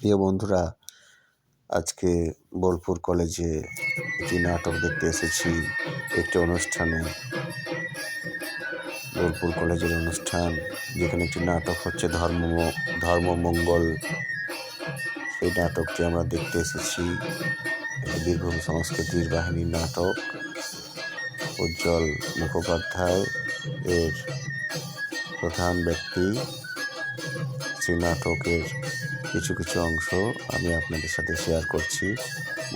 প্রিয় বন্ধুরা, আজকে বোলপুর কলেজে একটি নাটক দেখতে এসেছি, একটি অনুষ্ঠানে বোলপুর কলেজের অনুষ্ঠান, যেখানে একটি নাটক হচ্ছে ধর্ম ধর্মমঙ্গল সেই নাটকটি আমরা দেখতে এসেছি। বীরভূম সংস্কৃতির বাহিনীর নাটক। উজ্জ্বল মুখোপাধ্যায় এর প্রধান ব্যক্তি। সেই নাটকের কিছু কিছু অংশ আমি আপনাদের সাথে শেয়ার করছি।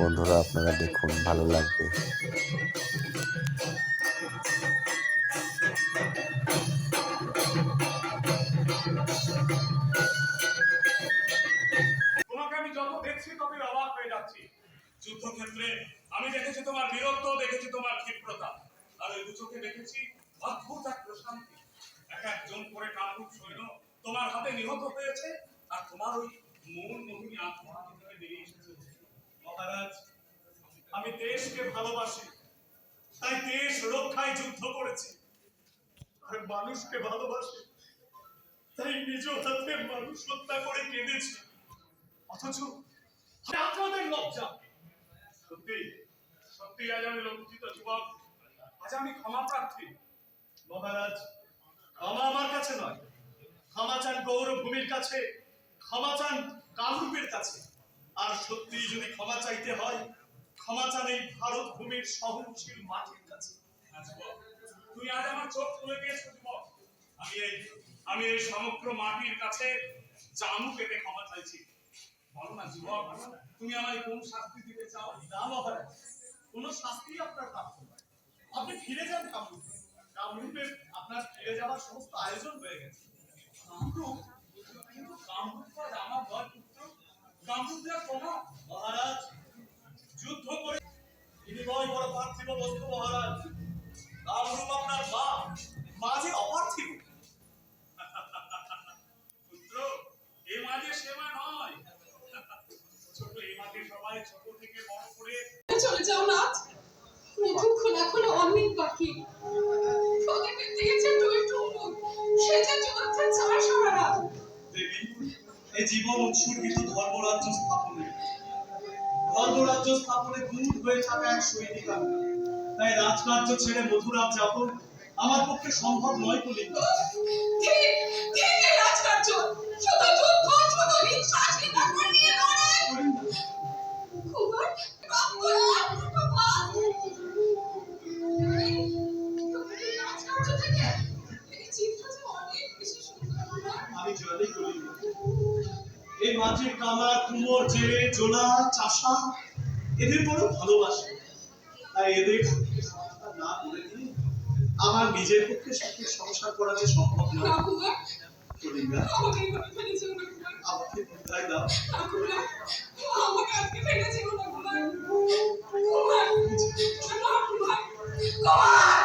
বন্ধুরা, আপনারা দেখুন, ভালো লাগবে। যুদ্ধক্ষেত্রে আমি দেখেছি তোমার বীরত্ব, দেখেছি তোমার ক্ষিপ্রতা। আর ওই দু চোখে দেখেছি অদ্ভুত এক প্রশান্তি। এক একজন করে কাপুর সৈন্য তোমার হাতে নিহত হয়েছে, আর তোমার ওই মন মোহিনী আত্মা ভিতরে বেরিয়ে এসেছে। মহারাজ, আমি দেশকে ভালোবাসি, তাই দেশ রক্ষায় যুদ্ধ করেছি। আর মানুষকে ভালোবাসি, তাই নিজ হাতে মানুষ হত্যা করে কেঁদেছি। অথচ আপনাদের লজ্জা। সত্যি সত্যি আজ আমি লজ্জিত যুবক। আজ আমি ক্ষমা প্রার্থী। মহারাজ, ক্ষমা আমার কাছে নয়, ক্ষমা চান গৌরভূমির কাছে। ক্ষমা চান কামরূপের কাছে। আর সত্যি যদি ক্ষমা চাইতে হয় ক্ষমা চান এই ভারত ভূমির সহনশীল মাটির কাছে। তুই আজ আমার চোখ খুলে দিয়েছ যুবক। আমি এই আমি এই সমগ্র মাটির কাছে জামু পেতে ক্ষমা চাইছি। বলো না যুবক তুমি আমায় কোন শাস্তি দিতে চাও? না মহারাজ কোন শাস্তি আপনার প্রাপ্ত নয়। আপনি ফিরে যান কামরূপে কামরূপে আপনার ফিরে যাওয়ার সমস্ত আয়োজন হয়ে গেছে। কামরূপ কিন্তু কামরূপ আমার নয় পুত্র কামরূপ তোমার মহারাজ যুদ্ধ করে বিনিময় বড় পার্থিব বস্তু মহারাজ। কামরূপ আপনার মা মা যে অপার্থিব। পুত্র এ মাঝে সেবা নয়। ছোট এই মাঝে সবাই ছোট থেকে বড় করে চলে যাও নাথ মৃত্যুক্ষণ এখনও অনেক বাকি। প্রদীপের দিয়েছে দুই টুকরো সেজে যুদ্ধে চার সারা দেবী এই জীবন উৎসর্গিত ধর্মরাজ্য স্থাপনে। ধর্মরাজ্য স্থাপনে দূর হয়ে থাকা এক সৈনিক তাই রাজকার্য ছেড়ে মধুরাত যাপন আমার পক্ষে সম্ভব নয় এই রাজকার্য। শুধু যুদ্ধ, শুধু নিঃশ্বাসী এই মাটির কামার জেলে জোলা চাষা এদের বড় ভালোবাসে তাই এদের না করে আমার নিজের পক্ষে সুখে সংসার করা যে সম্ভব নয় আমাকে দাও আমাকে আজকে ফেলে যেও না কুমার। কুমার, কুমার, কুমার!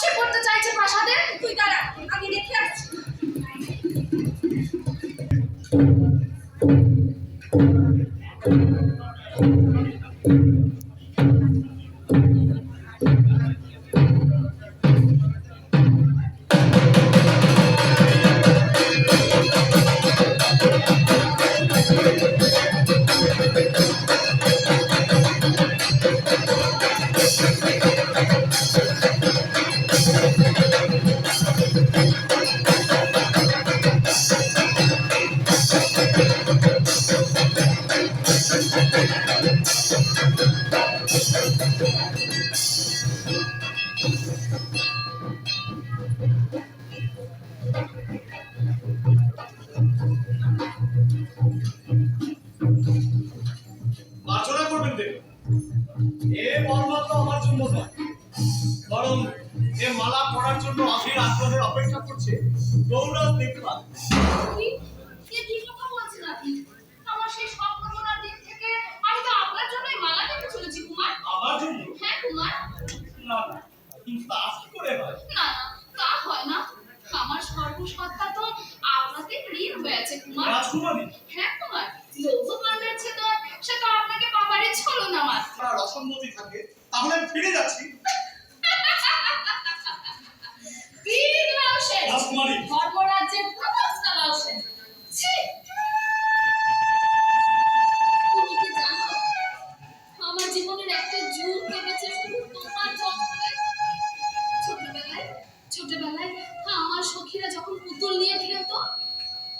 আছে করতে তা না তা হয় না। আমার সর্বসত্তা তো আপনাদের ঋণ হয়েছে কুমার। রাজকুমারী। না, আমার সখীরা যখন পুতুল নিয়ে খেলতো,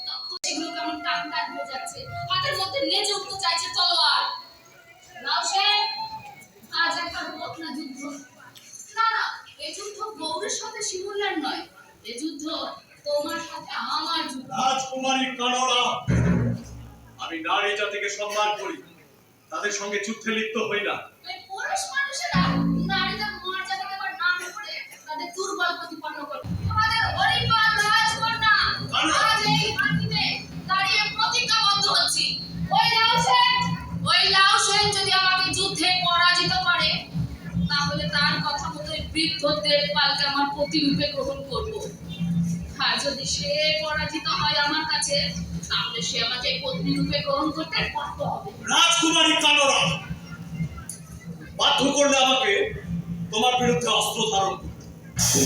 তখন সেগুলো কেমন টান টান হয়ে যাচ্ছে। হাতের মধ্যে উঠতে চাইছে তলোয়ার নাও সে, আজ একটা হোক না যুদ্ধ। না না, এ যুদ্ধ গৌরের সাথে শিমুল্লার নয়। এ যুদ্ধ তোমার সাথে আমার যুদ্ধ। রাজকুমারী কানরা, আমি নারী জাতিকে সম্মান করি। তাদের সঙ্গে যুদ্ধে লিপ্ত হই না। যুদ্ধে পরাজিত করে, তাহলে তার কথা মতো বৃদ্ধদের দেবপালকে আমার প্রতিরূপে গ্রহণ করব। আর যদি সে পরাজিত হয় আমার কাছে, তাহলে সে আমাকে পত্নী রূপে গ্রহণ করতে বাধ্য হবে। রাজকুমারী কালোরা বাধ্য করলে আমাকে তোমার বিরুদ্ধে অস্ত্র ধারণ করতে।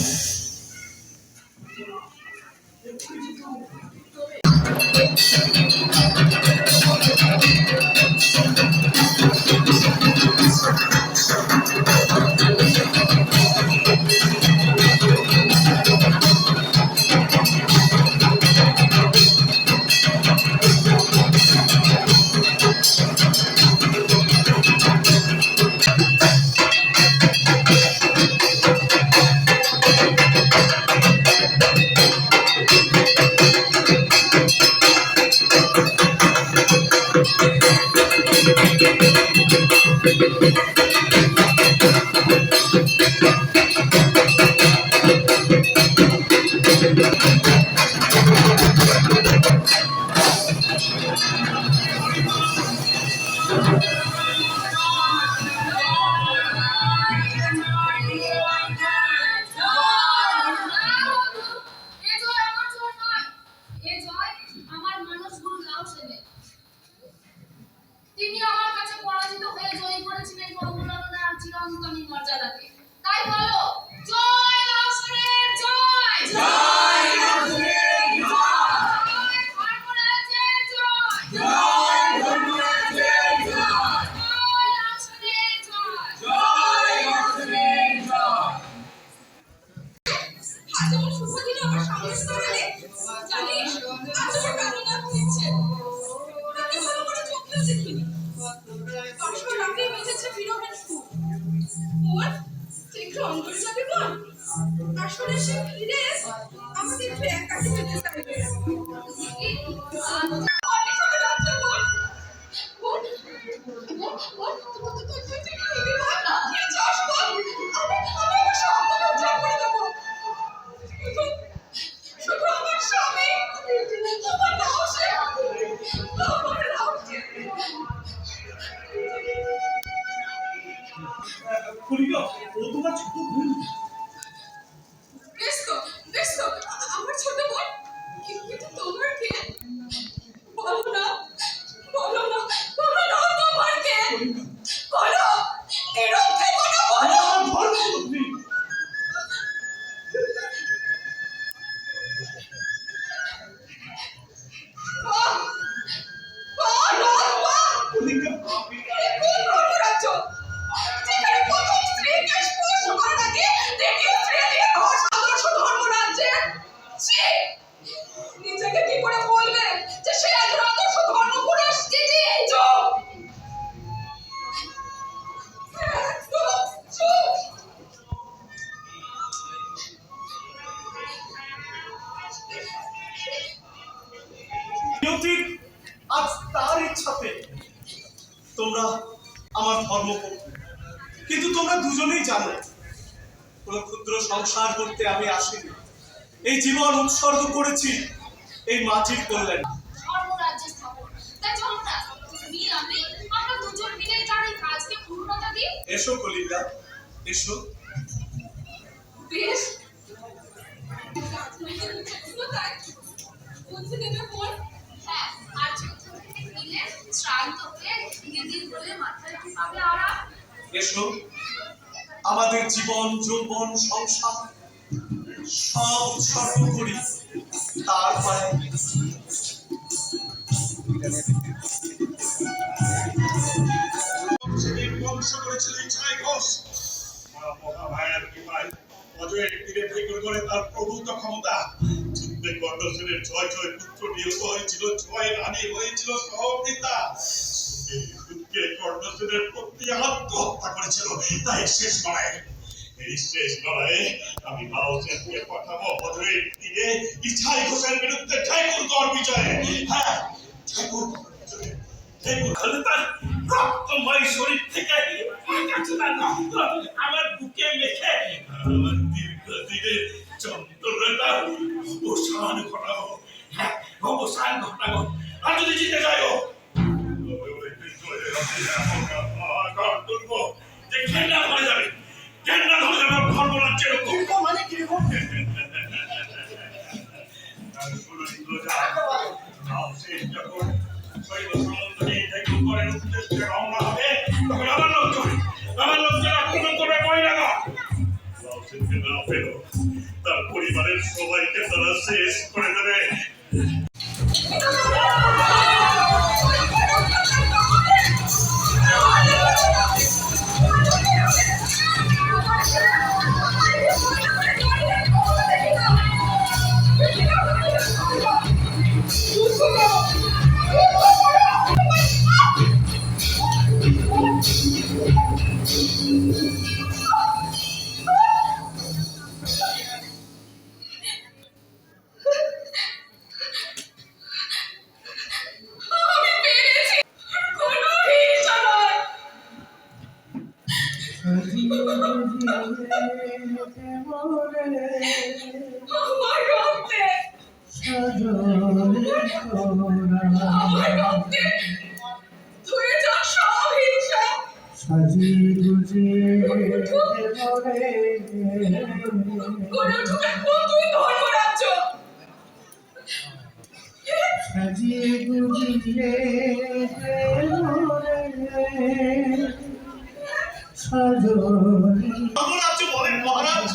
আজ আমার শুভ দিনে আমার সামনে দাঁড়ালে জানিস 우리가 모두가 죽고 Sim! এই জীবন উৎসর্গ করেছি এই মাটির কল্যাণে। এসো কলিতা এসো। এসো। আমাদের জীবন যৌবন সংসার সব উৎসর্গ করি। তার ধ্বংস করেছিল ইচ্ছায় ঘোষ। মহাভায়ার কৃপায় অজয়ের তীরে প্রভূত ক্ষমতা। যুদ্ধে ছয় ছয় হয়েছিল, ছয় রানী হয়েছিল সহমৃতা কর্ণসেনের প্রতি আত্মহত্যা করেছিল, তাই শেষ লড়াই। এই শেষ লড়াইয়ে আমি বাউসেনকে পাঠাবো, অজয়ের তীরে ইচ্ছাই ঘোষের বিরুদ্ধে ঠাকুর কর বিজয়ে। হ্যাঁ ঠাকুর ঠাকুর হলে তার রক্তময় শরীর থেকে রক্ত আমার বুকে মেখে। আমার দীর্ঘদিনের যন্ত্রণা অবসান ঘটাবো। হ্যাঁ অবসান ঘটাবো। আর যদি জিতে যাইও যে ঘেন্না ধরে যাবে। রক্তে ধুয়ে যা সব হিংসা। গড়ে উঠুক। এক নতুন ধর্মরাজ্য ধর্মরাজ্য বলেন মহারাজ।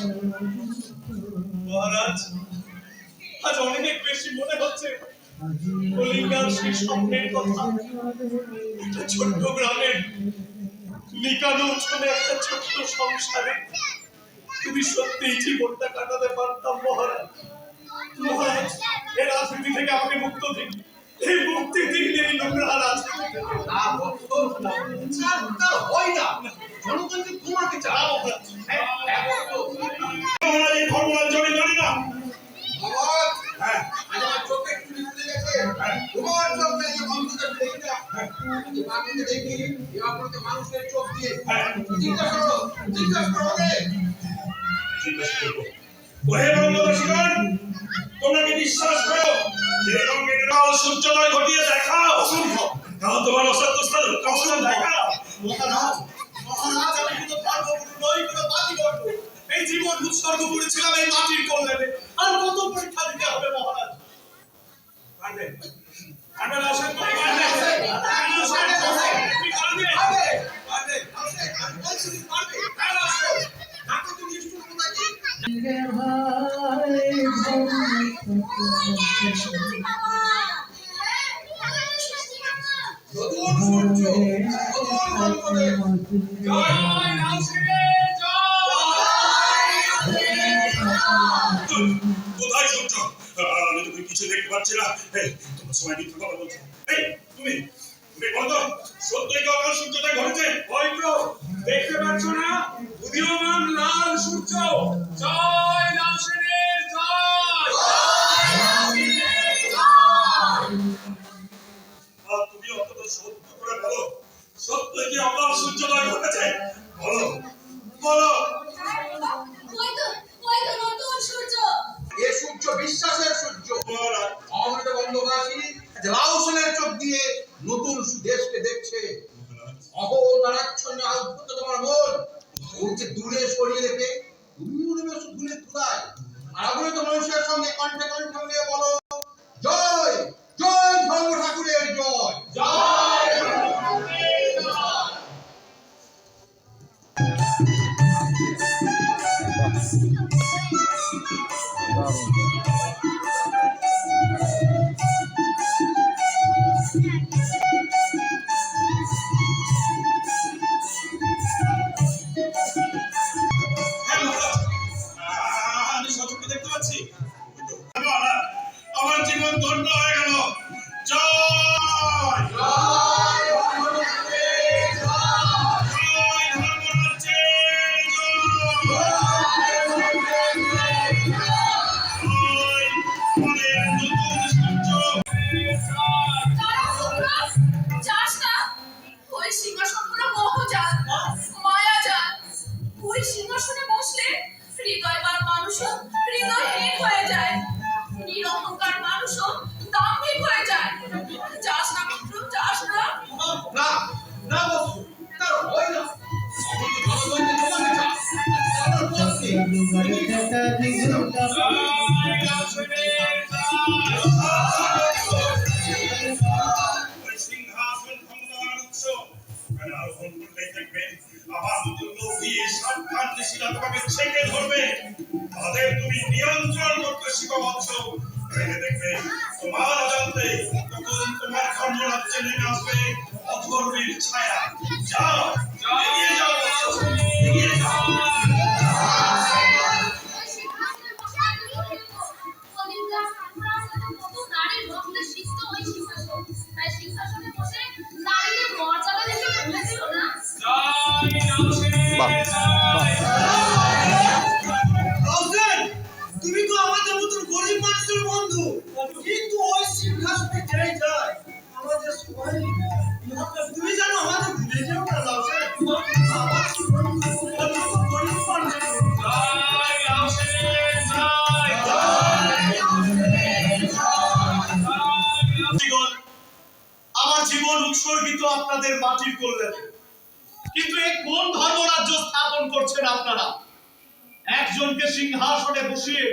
মহারাজ আজ অনেক বেশি মনে হচ্ছে। কলিঙ্গার সেই স্বপ্নের কথা। একটা ছোট্ট গ্রামের নিকানো উঠোনে একটা ছোট্ট সংসারে যদি সত্যিই জীবনটা কাটাতে পারতাম মহারাজ মহারাজ এই রাজনীতি থেকে আমাকে মুক্ত দিন। এই মুক্তি দিন এই নোংরা রাজনীতি থেকে। হয় না। জনগণকে ঘুমাতে চাও মহারাজ, এই ধর্মরাজ্য আমি না। হ্যাঁ। ভগবান চোখ দেখে মানুষকে দেখি তোমরা তোমার এই জীবন উৎসর্গ করেছিলাম এই মাটির কল্যাণে। আর কত পরীক্ষা দিতে হবে মহারাজ? পারবে পারবে না অসন্ত পারবে পারবে না অসন্ত তুমি পারবে পারবে পারবে পারবে আমি বলছি তুমি পারবে আসো ঢাকা তুমি নিষ্ঠুর কোথায় নতুন সূর্য নতুন ধর্মদের কোথায় দেখতে পাচ্ছি না। এই, তোমার মিথ্যা কথা বলছো। এই, তুমি তুমি অন্তত সত্য করে বলো, সত্যই কি অকাল সূর্যটা ঘটেছে? বলো বলো ওই তো ওই তো নতুন সূর্য বিশ্বাসের সূর্য। অমৃত ভারতবাসী আজ লাউসেনের চোখ দিয়ে নতুন দেশকে দেখছে। তোমার মন। দূরে সরিয়ে রেখে দূরে আপনি তো মানুষের সঙ্গে কণ্ঠে কণ্ঠ মিলিয়ে বলো, জয়! জয় ধর্ম ঠাকুরের জয়! হ্যাঁ, আমার জীবন উৎসর্গিত আপনাদের মাটির কিন্তু এই কোন ধর্মরাজ্য স্থাপন করছেন আপনারা? একজনকে সিংহাসনে বসিয়ে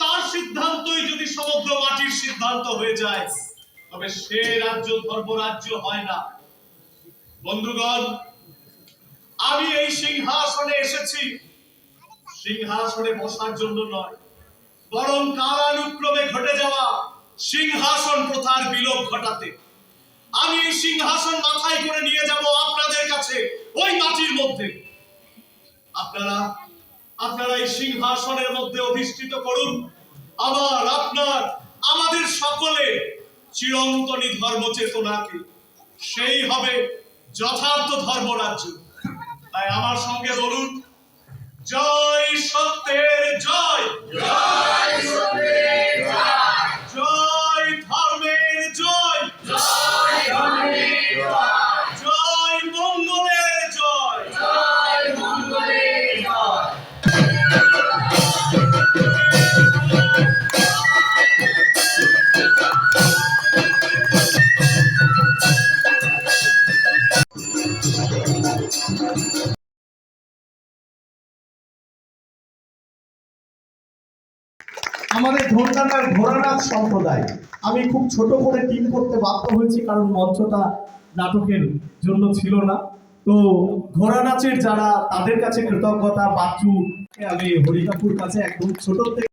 তার সিদ্ধান্তই যদি সমগ্র মাটির সিদ্ধান্ত হয়ে যায়, তবে সে রাজ্য ধর্মরাজ্য হয় না। বন্ধুগণ, আমি এই সিংহাসনে এসেছি। সিংহাসনে বসার জন্য নয়, বরং কালানুক্রমে ঘটে যাওয়া সিংহাসন প্রথার বিলোপ ঘটাতে। আমি এই সিংহাসন মাথায় করে নিয়ে যাব আপনাদের কাছে, ওই মাটির মধ্যে। আপনারা আপনারা এই সিংহাসনের মধ্যে অধিষ্ঠিত করুন। আমার, আপনার, আমাদের সকলে চিরন্তনী ধর্ম চেতনাকে সেই হবে যথার্থ ধর্মরাজ্য। তাই আমার সঙ্গে বলুন, জয় সত্যের জয়। জয় আমাদের ঘোরানাথ সম্প্রদায়। আমি খুব ছোট করে টিম করতে বাধ্য হয়েছি কারণ মঞ্চটা নাটকের জন্য ছিল না। তো ঘোড়া নাচের যারা তাদের কাছে কৃতজ্ঞতা, বাচ্চু, আমি হরিকাপুর কাছে একদম ছোট থেকে